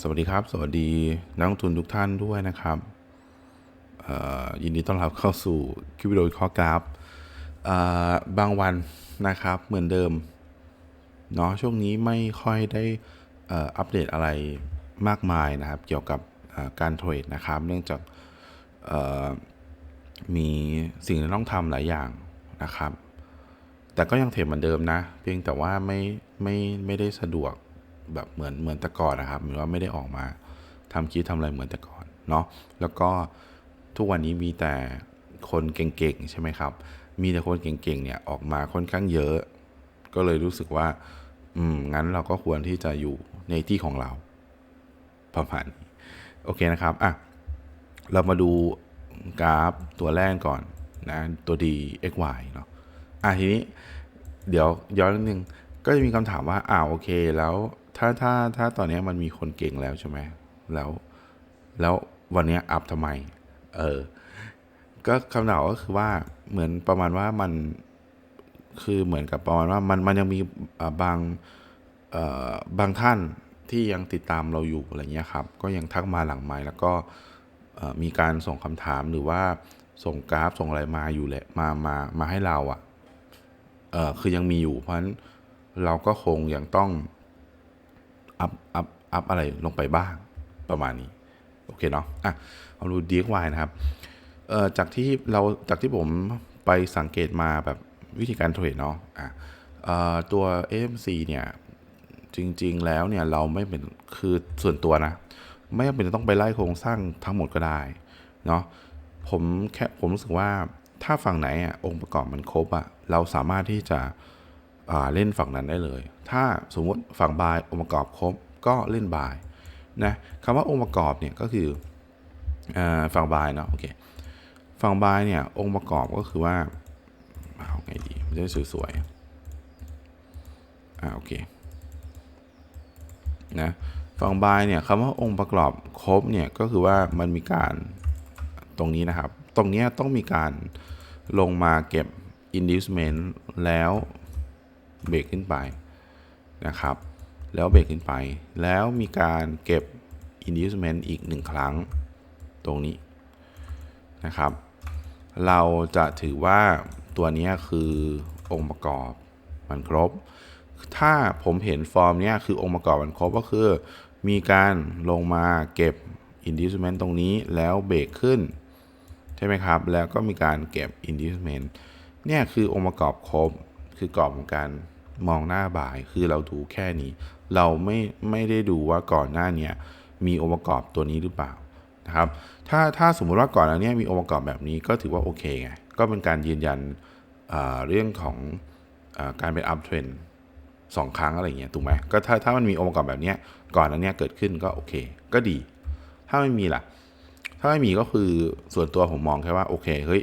สวัสดีครับ สวัสดีนักลงทุนทุกท่านด้วยนะครับ ยินดีต้อนรับเข้าสู่คลิปวิดีโอวิเคราะห์กราฟบางวันนะครับเหมือนเดิมเนาะช่วงนี้ไม่ค่อยได้อัปเดตอะไรมากมายนะครับ เกี่ยวกับการเทรดนะครับ เนื่องจากมีสิ่งที่ต้องทำหลายอย่างนะครับ แต่ก็ยังเทรดเหมือนเดิมนะ เพียงแต่ว่าไม่ไม่ไม่ได้สะดวก แบบเหมือนเหมือนแต่ก่อนนะครับหรือว่าไม่ได้ออกมาทำคลิปทำอะไรเหมือนแต่ก่อนเนาะแล้วก็ทุกวันนี้มีแต่คนเก่งๆใช่ไหมครับ มีแต่คนเก่งๆเนี่ยออกมาค่อนข้างเยอะ ก็เลยรู้สึกว่า อืมงั้นเราก็ควรที่จะอยู่ในที่ของเรา ประมาณนี้โอเคนะครับอะเรามาดูกราฟตัวแรกก่อนนะตัว D X Y เนาะอะทีนี้เดี๋ยวย้อนนิดนึงก็จะมีคำถามว่าอ้าวโอเค แล้ว ถ้าถ้าถ้าตอนนี้มันมีคนเก่งแล้วใช่ไหมแล้ว แล้ววันนี้อัพทำไม เออ ก็คำตอบก็คือว่าเหมือนประมาณว่ามันคือเหมือนกับประมาณว่ามันมันยังมีบางบางท่านที่ยังติดตามเราอยู่อะไรเงี้ยครับ ก็ยังทักมาหลังไมค์แล้วก็มีการส่งคำถามหรือว่าส่งกราฟส่งอะไรมาอยู่แหละมามามาให้เราอะ่ะคือยังมีอยู่เพราะฉะนั้นเราก็คงยังต้อง อัพอัพอัพอะไรลงไปบ้างประมาณนี้ โอเคเนาะอะเอาดู DXY นะครับเอ่อจากที่เราจากที่ผมไปสังเกตมาแบบวิธีการเทรดเนาะอะเอ่อตัว AMC เนี่ย จริง ๆ แล้วเนี่ย เราไม่เป็นคือส่วนตัวนะ ไม่จำเป็นต้องไปไล่โครงสร้างทั้งหมดก็ได้เนาะผมแค่ผมรู้สึกว่าถ้าฝั่งไหนอะองค์ประกอบมันครบอะเราสามารถที่จะ เล่นฝั่งนั้นได้เลย ถ้าสมมติฝั่งบายองค์ประกอบครบก็เล่นบายนะคำว่าองค์ประกอบเนี่ยก็คืออฝั่งบายเนาะโอเคฝั่งบายเนี่ยองค์ประกอบก็คือว่าเอาไงดีมันจะสวยๆอ่าโอเคนะฝั่งบายเนี่ยคำว่าองค์ประกอบครบเนี่ยก็คือว่ามันมีการตรงนี้นะครับ ตรงนี้ต้องมีการลงมาเก็บ inducement แล้ว เบรกขึ้นไปนะครับ แล้วเบรกขึ้นไป แล้วมีการเก็บ inducement อีกหนึ่งครั้งตรงนี้นะครับ เราจะถือว่าตัวนี้คือองค์ประกอบมันครบ ถ้าผมเห็นฟอร์มเนี้ยคือองค์ประกอบมันครบก็คือ มีการลงมาเก็บ inducement ตรงนี้แล้วเบรกขึ้น ใช่ไหมครับ แล้วก็มีการเก็บ inducement เนี่ยคือองค์ประกอบครบ คือกรอบของการมองหน้าบ่ายคือเราดูแค่นี้ เราไม่ไม่ได้ดูว่าก่อนหน้าเนี้ยมีองค์ประกอบตัวนี้หรือเปล่านะครับถ้าถ้าสมมุติว่าก่อนหน้านี้มีองค์ประกอบแบบนี้ก็ถือว่าโอเคไงก็เป็นการยืนยันเรื่องของอาการเป็น up trend สองครั้งอะไรเงี้ยถูกไหมก็ถ้าถ้ามันมีองค์ประกอบแบบเนี้ยก่อนอันเนี้ยเกิดขึ้นก็โอเค ก็ดี ถ้าไม่มีล่ะ ถ้าไม่มีก็คือส่วนตัวผมมองแค่ว่าโอเคเฮ้ย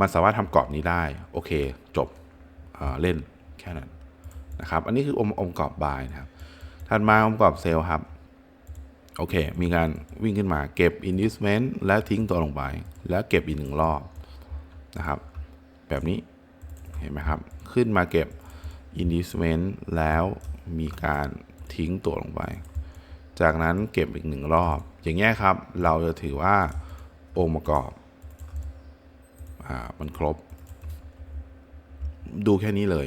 มันสามารถทำกรอบนี้ได้โอเค จบ เล่นแค่นั้นนะครับ อันนี้คือองค์องค์ประกอบบายนะครับ ถัดมาองค์ประกอบเซลล์ครับ โอเค มีการวิ่งขึ้นมาเก็บ inducement และทิ้งตัวลงไป แล้วเก็บอีกหนึ่งรอบนะครับ แบบนี้เห็นไหมครับ ขึ้นมาเก็บ inducement แล้วมีการทิ้งตัวลงไป จากนั้นเก็บอีกหนึ่งรอบ อย่างเงี้ยครับ เราจะถือว่าองค์ประกอบ อ่า มันครบ ดูแค่นี้เลย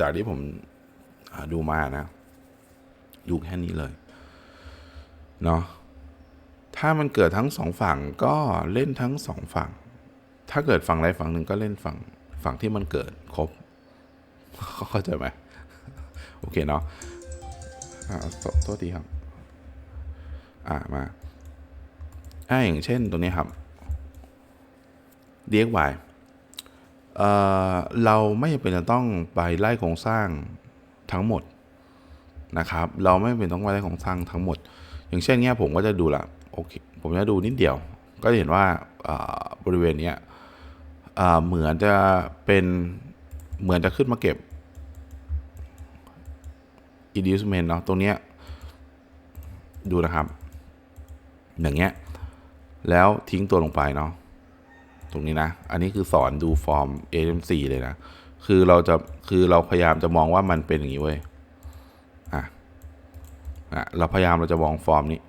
จากที่ผมดูมานะ ดูแค่นี้เลย เนาะถ้ามันเกิดทั้งสองฝั่งก็เล่นทั้งสองฝั่ง ถ้าเกิดฝั่งใดฝั่งหนึ่งก็เล่นฝั่งฝั่งที่มันเกิดครบเข้าใจไหมโอเคเนาะอ่าโทษโทษทีครับ อ่ามาอ่าอย่างเช่นตัวนี้ครับ DXY เเราไม่จำเป็นจะต้องไปไล่โครงสร้างทั้งหมดนะครับ เราไม่เป็นต้องไปไล่โครงสร้างทั้งหมด อย่างเช่นเนี้ยผมก็จะดูละโอเคผมจะดูนิดเดียว ก็จะเห็นว่าาบริเวณเนี้ยเหมือนจะเป็นเหมือนจะขึ้นมาเก็บ inducement เนาะตรงเนี้ยดูนะครับ อย่างเงี้ย แล้วทิ้งตัวลงไปเนาะ รงนี้นะ อันนี้คือสอนดูฟอร์ม AMC เลยนะ คือเราจะคือเราพยายามจะมองว่ามันเป็นอย่างนี้เว้ยอะอะเราพยายามเราจะมองฟอร์มนี้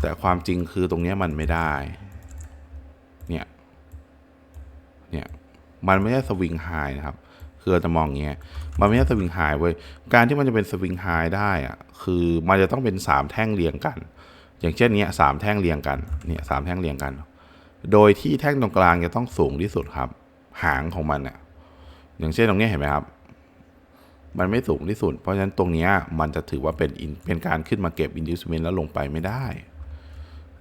แต่ความจริงคือตรงนี้มันไม่ได้ เนี่ย เนี่ย มันไม่ใช่สวิงไฮนะครับคือเราจะมองเงี้ย มันไม่ใช่สวิงไฮเว้ย การที่มันจะเป็นสวิงไฮได้อะคือมันจะต้องเป็นสามแท่งเรียงกัน อย่างเช่นเนี้ยสามแท่งเรียงกัน เนี่ยสามแท่งเรียงกัน โดยที่แท่งตรงกลางจะต้องสูงที่สุดครับ หางของมันเนี่ยอย่างเช่นตรงนี้เห็นไหมครับ มันไม่สูงที่สุด เพราะฉะนั้นตรงนี้มันจะถือว่าเป็นเป็นการขึ้นมาเก็บ inducement แล้วลงไปไม่ได้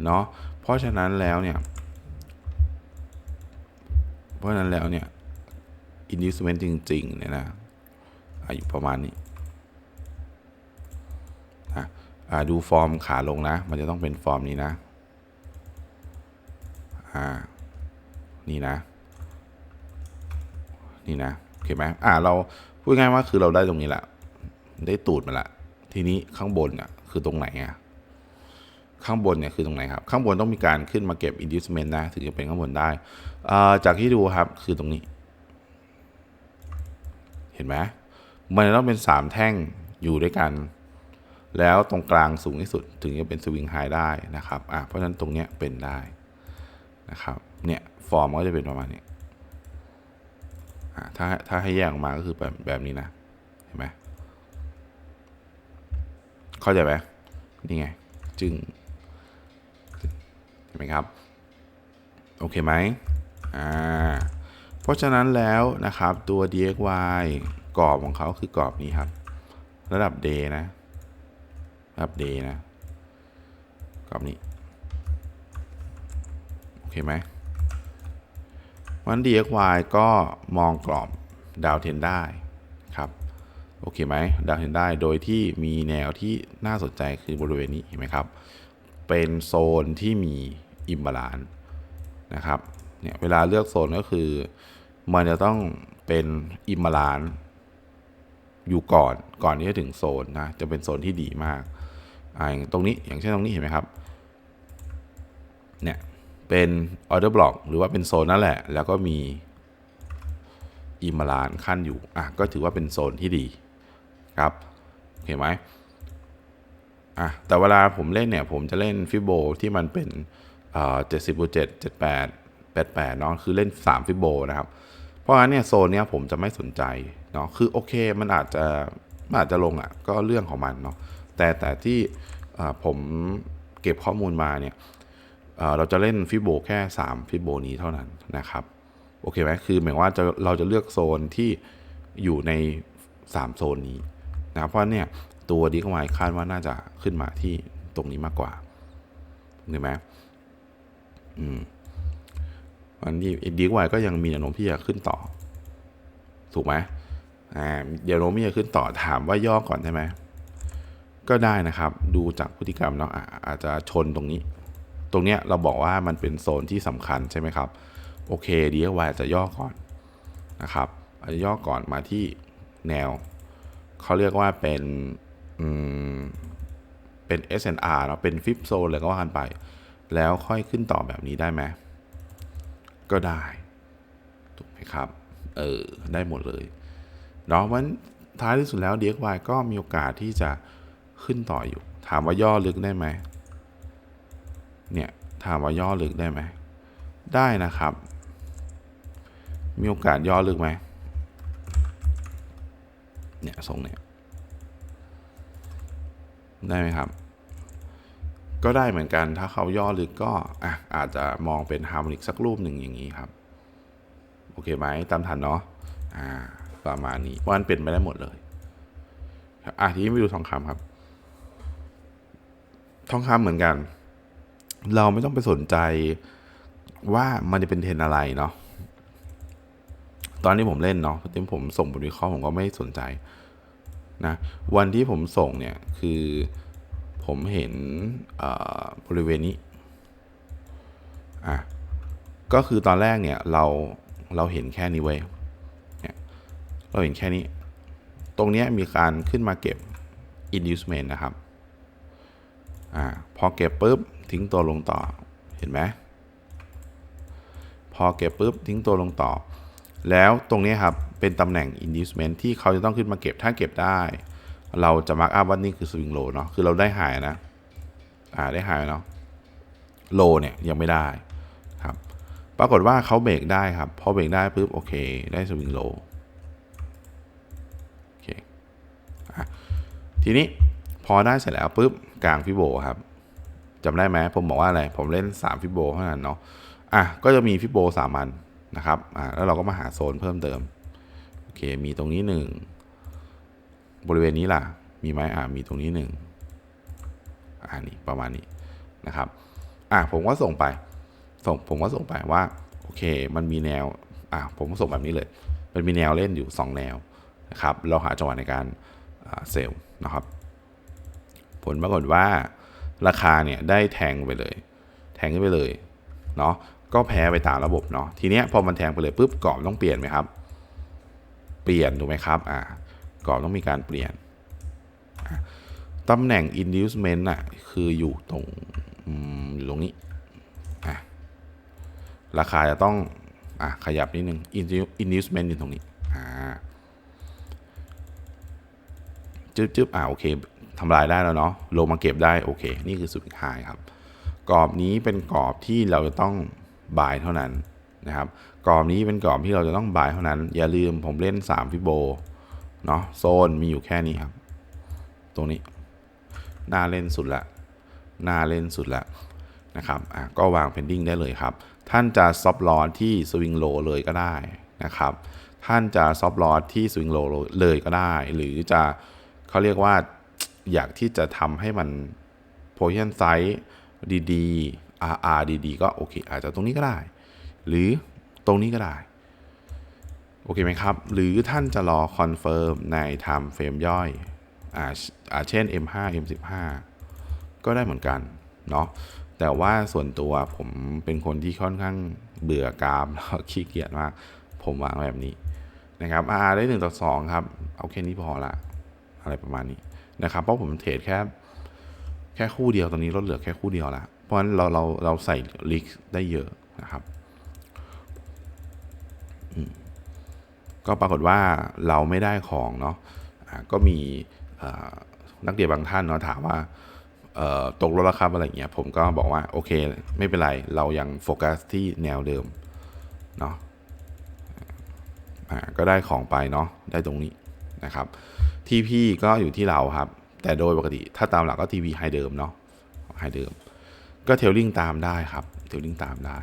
เนาะเพราะฉะนั้นแล้วเนี่ย เพราะฉะนั้นแล้วเนี่ย inducement จริงๆเนี่ยนะอายุประมาณนี้อะดูฟอร์มขาลงนะ มันจะต้องเป็นฟอร์มนี้นะ อ่า นี่นะ นี่นะโอเคไหมอ่าเราพูดง่ายๆว่าคือเราได้ตรงนี้แหละได้ตูดมาละ ทีนี้ข้างบนเนี่ยคือตรงไหนอะข้างบนเนี่ยคือตรงไหนครับ ข้างบนต้องมีการขึ้นมาเก็บ inducement นะ ถึงจะเป็นข้างบนได้าจากที่ดูครับคือตรงนี้ เห็นไหมมันต้องเป็นสามแท่งอยู่ด้วยกัน แล้วตรงกลางสูงที่สุดถึงจะเป็นสวิงไฮได้นะครับ อะเพราะฉะนั้นตรงเนี้ยเป็นได้ นะครับเนี่ยฟอร์มก็จะเป็นประมาณนี้ถ้าถ้าให้แยกออกมาก็คือแบบแบบนี้นะเห็นไหมเข้าใจไหมนี่ไงจึงเห็นไหมครับ โอเคไหมอ่าเพราะฉะนั้นแล้วนะครับตัว dxy กรอบของเขาคือกรอบนี้ครับ ระดับ day นะระดับ day นะกรอบนี้ อเคไหมวัน dxy ก็มองกรอบดาวเทนได้ครับโอเคไหมดาวเทนได้โดยที่มีแนวที่น่าสนใจคือบริเวณนี้เห็นไหมครับ เป็นโซนที่มีอิมบาลานนะครับเนี่ยเวลาเลือกโซนก็คือ มันจะต้องเป็นอิมบาลานอยู่ก่อนก่อนที่จะถึงโซนนะจะเป็นโซนที่ดีมากอ่าอย่างตรงนี้อย่างเช่นตรงนี้เห็นไหมครับเนี่ย เป็นออเดอร์บล็อกหรือว่าเป็นโซนนั่นแหละ แล้วก็มีอิมาลานขั้นอยู่อะก็ถือว่าเป็นโซนที่ดีครับเห็นไหมอะแต่เวลาผมเล่นเนี่ย ผมจะเล่นฟิโบที่มันเป็นเจ็ดสิบเจ็ดเจ็ดแปดแปดแปดเนาะคือเล่นสามฟิโบนะครับ เพราะงั้นเนี่ยโซนเนี้ยผมจะไม่สนใจเนาะคือโอเคมันอาจจะมันอาจจะลงอะ่ะก็เรื่องของมันเนาะแต่แต่ที่อ่าผมเก็บข้อมูลมาเนี่ย เราจะเล่นฟิโบแค่ 3 ฟิโบนี้เท่านั้นนะครับ โอเคไหมคือหมายว่าจะเราจะเลือกโซนที่อยู่ใน 3 โซนนี้นะเพราะเนี่ยตัวดีกวายคาดว่าน่าจะขึ้นมาที่ตรงนี้มากกว่าเห็นไหมอืมันนี้ดีกวายก็ยังมีแนวโน้มที่จะขึ้นต่อ ถูกไหมอ่าเดี๋ยวโน้มที่จะขึ้นต่อถามว่าย่อก่อนใช่ไหมก็ได้นะครับ ดูจากพฤติกรรมเนาะอาจจะชนตรงนี้ ตรงเนี้ยเราบอกว่ามันเป็นโซนที่สำคัญใช่ไหมครับ โอเคดีกวายจะย่อก่อนนะครับอาจจะย่อก่อนมาที่แนว เขาเรียกว่าเป็นอืมเป็น SNR เนาะเป็นฟิปโซนเลยก็ว่ากันไป แล้วค่อยขึ้นต่อแบบนี้ได้ไหมก็ได้ ถูกไหมครับ เออ ได้หมดเลยเนาะวันท้ายที่สุดแล้ว DXY ก็มีโอกาสที่จะขึ้นต่ออยู่ ถามว่าย่อลึกได้ไหม เนี่ยถามว่าย่อลึกได้ไหม ได้นะครับ มีโอกาสย่อลึกไหมเนี่ยทรงเนี่ยได้ไหมครับ ก็ได้เหมือนกันถ้าเขาย่อลึกก็อะอาจจะมองเป็นฮาร์โมนิกสักรูปหนึ่งอย่างนี้ครับ โอเคไหมตามทันเนาะอ่าประมาณนี้วันเป็นไปได้หมดเลยอะทีนี้ไปดูทองคำครับ ทองคำเหมือนกัน เราไม่ต้องไปสนใจว่ามันจะเป็นเทรนอะไรเนาะตอนที่ผมเล่นเนาะที่ผมส่งบทวิเคราะห์ผมก็ไม่สนใจนะวันที่ผมส่งเนี่ยคือผมเห็นบริเวณนี้อะก็คือตอนแรกเนี่ยเราเราเห็นแค่นี้เว้ยเนี่ยเราเห็นแค่นี้ ตรงเนี้ยมีการขึ้นมาเก็บ inducement นะครับอ่าพอเก็บปุ๊บ ทิ้งตัวลงต่อเห็นไหมพอเก็บปุ๊บทิ้งตัวลงต่อ แล้วตรงนี้ครับ เป็นตำแหน่ง inducement ที่เขาจะต้องขึ้นมาเก็บถ้าเก็บได้ เราจะมาร์กอัพว่านี่คือสวิงโลเนาะคือเราได้หายนะอ่าได้หายเนาะโลเนี่ยยังไม่ได้ครับ ปรากฏว่าเขาเบรกได้ครับพอเบรกได้ปุ๊บโอเค ได้สวิงโลโอเคทีนี้พอได้เสร็จแล้วปุ๊บกลางฟิโบครับ จำได้ไหมผมบอกว่าอะไร ผมเล่น 3 ฟิโบเท่านั้นเนาะอะก็จะมีฟิโบสามันนะครับอ่าแล้วเราก็มาหาโซนเพิ่มเติมโอเคมีตรงนี้หนึ่งบริเวณนี้ล่ะ มีไหมอ่ามีตรงนี้หนึ่งอ่านี่ประมาณนี้นะครับอะผมก็ส่งไปส่งผมก็ส่งไปว่าโอเค มันมีแนวอะผมก็ส่งแบบนี้เลย มันมีแนวเล่นอยู่ 2 แนวนะครับเราหาจังหวะในการเซลล์นะครับ ผลปรากฏว่า ราคาเนี่ยได้แทงไปเลย แทงขึ้นไปเลยเนาะก็แพ้ไปตามระบบเนาะทีเนี้ยพอมันแทงไปเลยปุ๊บกรอบต้องเปลี่ยนไหมครับ เปลี่ยนถูกไหมครับอ่ากรอบต้องมีการเปลี่ยนตำแหน่ง inducement อะคืออยู่ตรงอยู่ตรงนี้อะราคาจะต้องอะขยับนิดนึง inducement อยู่ตรงนี้อ่าจึ๊บจึ๊บอ่าโอเค ทำลายได้แล้วเนาะลงมาเก็บได้โอเค นี่คือสุดท้ายครับกรอบนี้เป็นกรอบที่เราจะต้องบายเท่านั้นนะครับกรอบนี้เป็นกรอบที่เราจะต้องบายเท่านั้น อย่าลืมผมเล่น3ฟิโบเนาะโซนมีอยู่แค่นี้ครับ ตรงนี้น่าเล่นสุดละน่าเล่นสุดละนะครับอะก็วางเพนดิ้งได้เลยครับ ท่านจะซับลอที่สวิงโลเลยก็ได้นะครับ ท่านจะซับลอที่สวิงโลเลยก็ได้ หรือจะเขาเรียกว่า อยากที่จะทำให้มัน position size ดีๆ RR ดีๆ ก็โอเค อาจจะตรงนี้ก็ได้ หรือตรงนี้ก็ได้ โอเคไหมครับ หรือท่านจะรอคอนเฟิร์มใน time frame ย่อยอ่าเช่น M5 M15 ก็ได้เหมือนกันเนาะแต่ว่าส่วนตัวผมเป็นคนที่ค่อนข้างเบื่อกรามแล้วขี้เกียจมาก ผมวางแบบนี้นะครับ RR ได้1ต่อ2ครับ เอาแค่นี้พอละ อะไรประมาณนี้ นะครับ เพราะผมเทรดแค่แค่คู่เดียวตอนนี้ลดเหลือแค่คู่เดียวละเพราะฉะนั้นเราเราเราใส่ลิกได้เยอะนะครับก็ปรากฏว่าเราไม่ได้ของเนาะก็มีนักเรียนบางท่านเนาะถามว่าตกลดราคาอะไรเงี้ยผมก็บอกว่าโอเคไม่เป็นไร เรายังโฟกัสที่แนวเดิมเนาะก็ได้ของไปเนาะได้ตรงนี้นะครับ TP ก็อยู่ที่เราครับ แต่โดยปกติถ้าตามหลักก็ TP ไฮเดิมเนาะไฮเดิม ก็เทลลิงตามได้ครับ เทลลิงตามได้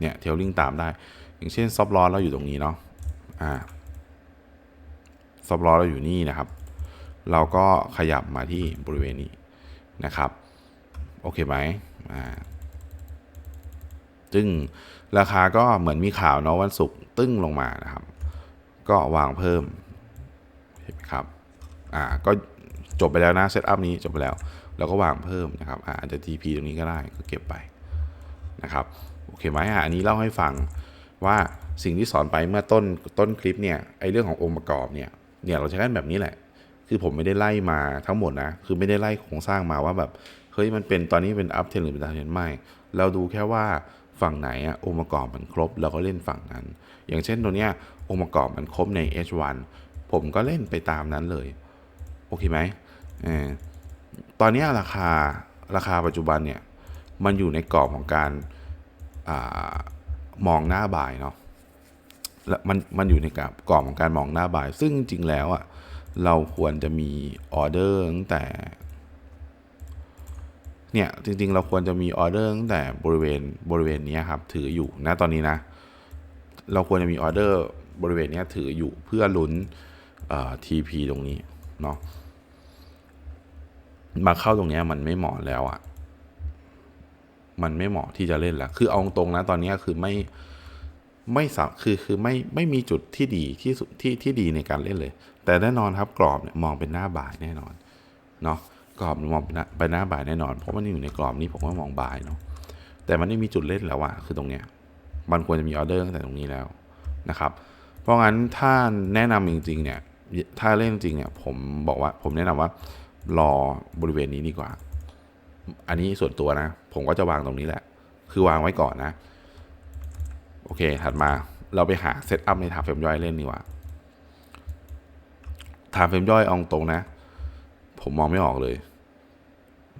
เนี่ยเทลลิงตามได้ อย่างเช่นซอฟต์ลอเราอยู่ตรงนี้เนาะ อ่าซอฟต์ลอเราอยู่นี่นะครับ เราก็ขยับมาที่บริเวณนี้นะครับ โอเคไหมอ่าซึ่งราคาก็เหมือนมีข่าวเนาะวันศุกร์ตึ้งลงมานะครับ ก็วางเพิ่ม เห็นไหมครับอ่าก็จบไปแล้วนะเซตอัพนี้จบไปแล้วแล้วก็วางเพิ่มนะครับอ่าจจะ TP ตรงนี้ก็ได้ก็เก็บไปนะครับโอเคไหมอะอันนี้เล่าให้ฟังว่าสิ่งที่สอนไปเมื่อต้นต้นคลิปเนี่ยไอเรื่องขององค์ประกอบเนี่ยเนี่ยเราใช้กันแบบนี้แหละ คือผมไม่ได้ไล่มาทั้งหมดนะ คือไม่ได้ไล่โครงสร้างมาว่าแบบเฮ้ยมันเป็นตอนนี้เป็นอัพเทนหรือเป็นดาวเทนไม่ เราดูแค่ว่าฝั่งไหนอะองค์ประกอบมันครบเราก็เล่นฝั่งนั้น อย่างเช่นตัวเนี้ยองค์ประกอบมันครบใน H1 ผมก็เล่นไปตามนั้นเลย โอเคไหมเออตอนนี้ราคาราคาปัจจุบันเนี่ย มันอยู่ในกรอบของการอามองหน้าบ่ายเนาะและมันมันอยู่ในกรอบของการมองหน้าบ่าย ซึ่งจริงๆแล้วอะ่ะเราควรจะมีออเดอร์ตั้งแต่เนี่ยจริงๆ เราควรจะมีออเดอร์ตั้งแต่บริเวณบริเวณนี้ครับถืออยู่นะตอนนี้นะ เราควรจะมีออเดอร์บริเวณนี้ถืออยู่เพื่อลุ้น TP ตรงนี้เนาะมาเข้าตรงนี้มันไม่เหมาะแล้วอะ่ะ มันไม่เหมาะที่จะเล่นล้วคือเอาตรงนะตอนนี้คือไม่ไม่สับคือคือไม่ไม่มีจุดที่ดีที่สุดที่ที่ดีในการเล่นเลย แต่แน่นอนครับกรอบเนี่ยมองเป็นหน้าบ่ายแน่นอนเนาะกรอบมองเป็นหน้าไปหน้าบ่ายแน่นอน เพราะมันอยู่ในกรอบนี้ผมก็มองบ่ายเนาะแต่มันไม่มีจุดเล่นแล้วอะคือตรงเนี้ยมันควรจะมีออเดอร์ตั้งแต่ตรงนี้แล้วนะครับ เพราะงั้นถ้าแนะนำจริงๆเนี่ย ถ้าเล่นจริงเนี่ยผมบอกว่าผมแนะนำว่ารอบริเวณนี้ดีกว่า อันนี้ส่วนตัวนะ ผมก็จะวางตรงนี้แหละ คือวางไว้ก่อนนะ โอเค ถัดมาเราไปหาเซตอัพในถาเฟรมย่อยเล่นดีกว่าถาเฟรมย่อยอาตรงนะ ผมมองไม่ออกเลย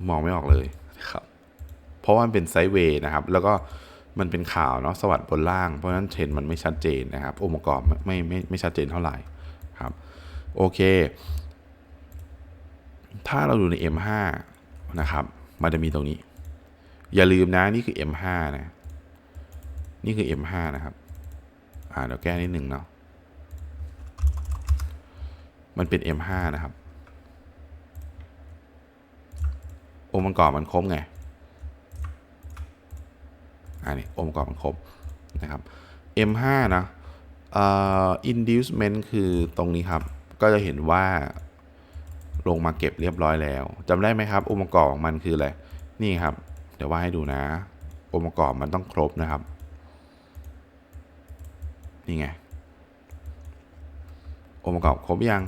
มองไม่ออกเลยครับ เพราะว่ามันเป็นไซด์เวย์นะครับ แล้วก็มันเป็นข่าวเนาะสวัสดบนล่าง เพราะฉะนั้นเทรนมันไม่ชัดเจนนะครับองค์ประกอบไม่ไม่ไม่ไม่ชัดเจนเท่าไหร่ โอเค ถ้าเราดูใน M5 นะครับ มันจะมีตรงนี้ อย่าลืมนะนี่คือ M5 นะ นี่คือ M5 นะครับ อ่าเดี๋ยวแก้นิดหนึ่งเนาะ มันเป็น M5 นะครับ องค์ประกอบมันครบไงอันนี้องค์ประกอบมันครบนะครับ M5 นะอ่อ inducement คือตรงนี้ครับ ก็จะเห็นว่าลงมาเก็บเรียบร้อยแล้วจำได้ไหมครับ องค์ประกอบของมันคืออะไร นี่ครับ เดี๋ยวว่าให้ดูนะ องค์ประกอบมันต้องครบนะครับ นี่ไง องค์ประกอบครบยัง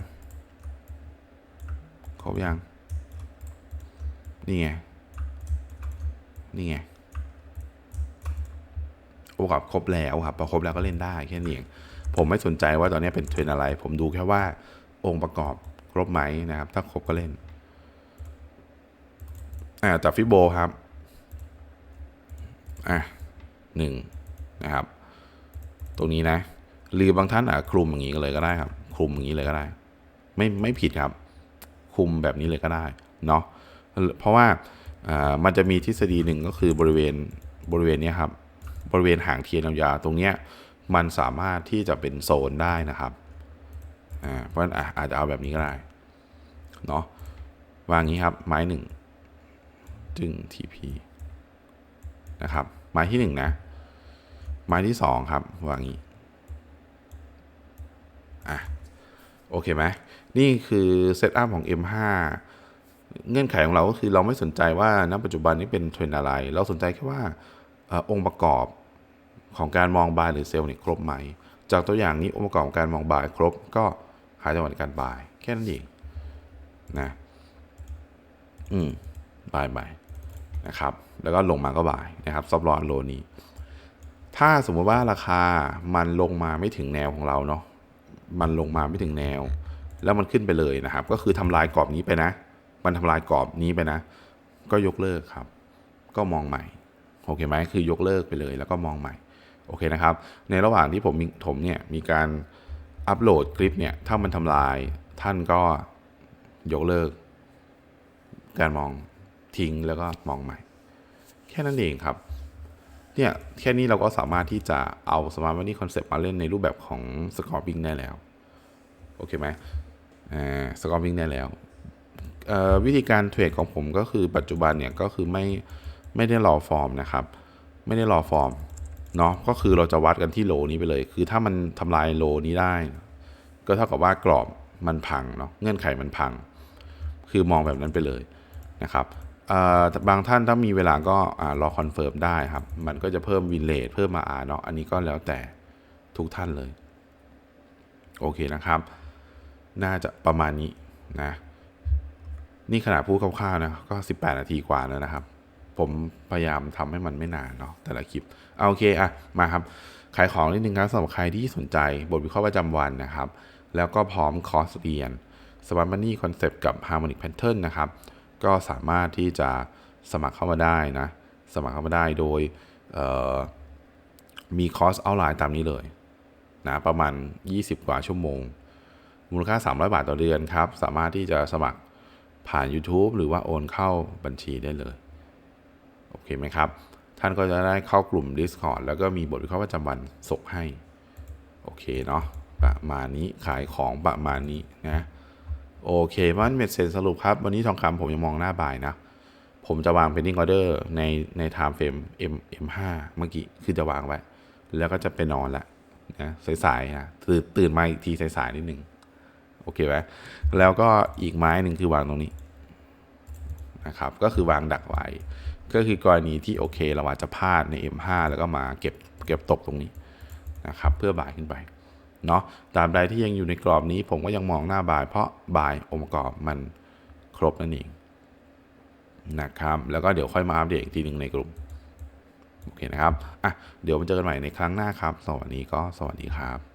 ครบยัง นี่ไง นี่ไง องค์ประกอบครบแล้วครับพอครบแล้วก็เล่นได้แค่นี้เอง ผมไม่สนใจว่าตอนนี้เป็นเทรนอะไร ผมดูแค่ว่า องค์ประกอบครบไหมนะครับ ถ้าครบก็เล่น อ่าจากฟิโบครับ อะหนึ่งนะครับ ตรงนี้นะ หรือบางท่านอะคลุมอย่างนี้เลยก็ได้ครับ คลุมอย่างนี้เลยก็ได้ ไม่ไม่ผิดครับ คลุมแบบนี้เลยก็ได้เนาะ เพราะว่ามันจะมีทฤษฎีหนึ่งก็คือบริเวณบริเวณนี้ครับ บริเวณหางเทียนยาวๆตรงเนี้ยมันสามารถที่จะเป็นโซนได้นะครับ อ่าเพราะฉะนั้นอาจจะเอาแบบนี้ก็ได้เนาะวางอย่างนี้ครับ ไม้หนึ่งจึง TP นะครับ ไม้ที่หนึ่งนะ ไม้ที่สองครับวางอย่างนี้อะโอเคไหมนี่คือเซตอัพของ M5 เงื่อนไขของเราก็คือเราไม่สนใจว่าณปัจจุบันนี้เป็นเทรนอะไร เราสนใจแค่ว่าอองค์ประกอบของการมองบายหรือเซลล์เนี่ยครบไหม จากตัวอย่างนี้องค์ประกอบของการมองบายครบก็ หายจังหวะการบาย แค่นั้นเองนะอืมบายบายนะครับ แล้วก็ลงมาก็บายนะครับซับลอนโลนี้ ถ้าสมมติว่าราคามันลงมาไม่ถึงแนวของเราเนาะมันลงมาไม่ถึงแนว แล้วมันขึ้นไปเลยนะครับ ก็คือทำลายกรอบนี้ไปนะ มันทำลายกรอบนี้ไปนะ ก็ยกเลิกครับ ก็มองใหม่โอเคไหมคือยกเลิกไปเลยแล้วก็มองใหม่โอเคนะครับ ในระหว่างที่ผมผมเนี่ยมีการ อัปโหลดคลิปเนี่ยถ้ามันทำลาย ท่านก็ยกเลิก การมองทิ้งแล้วก็มองใหม่ แค่นั้นเองครับเนี่ยแค่นี้เราก็สามารถที่จะเอาสมาร์ทมันนี่คอนเซปต์มาเล่นในรูปแบบของสกอร์ i ิ g ได้แล้ว โอเคไหมอ่าสกอร์ i ิ g ได้แล้ว วิธีการเทรดของผมก็คือปัจจุบันเนี่ยก็คือไม่ไม่ได้รอฟอร์มนะครับ ไม่ได้รอฟอร์ม เนาะก็คือเราจะวัดกันที่โลนี้ไปเลย คือถ้ามันทำลายโลนี้ได้ ก็เท่ากับว่ากรอบมันพังเนาะเงื่อนไขมันพัง คือมองแบบนั้นไปเลยนะครับบางท่านถ้ามีเวลาก็รอคอนเฟิร์มได้ครับ มันก็จะเพิ่มวินเลทเพิ่มมาอาเนาะอันนี้ก็แล้วแต่ทุกท่านเลย โอเคนะครับ น่าจะประมาณนี้นะนี่ขนาดพูดคร่าวๆนะก็ 18 นาทีกว่าแล้วนะครับ ผมพยายามทำให้มันไม่นานเนาะแต่ละคลิปเอาโอเคอะมาครับ ขายของนิดนึงครับสำหรับใครที่สนใจบทวิเคราะห์ประจำวันนะครับ แล้วก็พร้อมคอร์สเรียน Smart Money Concept กับ Harmonic Pattern นะครับ ก็สามารถที่จะสมัครเข้ามาได้นะ สมัครเข้ามาได้โดยมีคอร์สออนไลน์ตามนี้เลยนะประมาณ 20 กว่าชั่วโมง มูลค่า 300 บาทต่อเดือนครับ สามารถที่จะสมัครผ่าน YouTube หรือว่าโอนเข้าบัญชีได้เลย เคไหมครับ ท่านก็จะได้เข้ากลุ่ม Discord แล้วก็มีบทวิเคราะห์ประจำวันส่งให้ โอเคเนาะประมาณนี้ขายของประมาณนี้นะโอเคมันเม็ดเซ็นสรุปครับ วันนี้ทองคำผมยังมองหน้าบ่ายนะ ผมจะวาง pending order ในใน time frame M M5 เมื่อกี้คือจะวางไว้ แล้วก็จะไปนอนละนะสายๆนะตื่นตื่นมาอีกทีสายๆนิดหนึ่งโอเคไหมแล้วก็อีกไม้หนึ่งคือวางตรงนี้นะครับ ก็คือวางดักไว้ ก็คือกรณีที่โอเคเราอาจจะพลาดใน M5 แล้วก็มาเก็บเก็บตกตรงนี้นะครับเพื่อบ่ายขึ้นไปเนาะตราบใดที่ยังอยู่ในกรอบนี้ผมก็ยังมองหน้าบ่าย เพราะบ่ายองค์ประกอบมันครบนั่นเองนะครับแล้วก็เดี๋ยวค่อยมาอัปเดตอีกทีหนึ่งในกลุ่มโอเคนะครับอะเดี๋ยวมาเจอกันใหม่ในครั้งหน้าครับสวัสดีก็สวัสดีครับ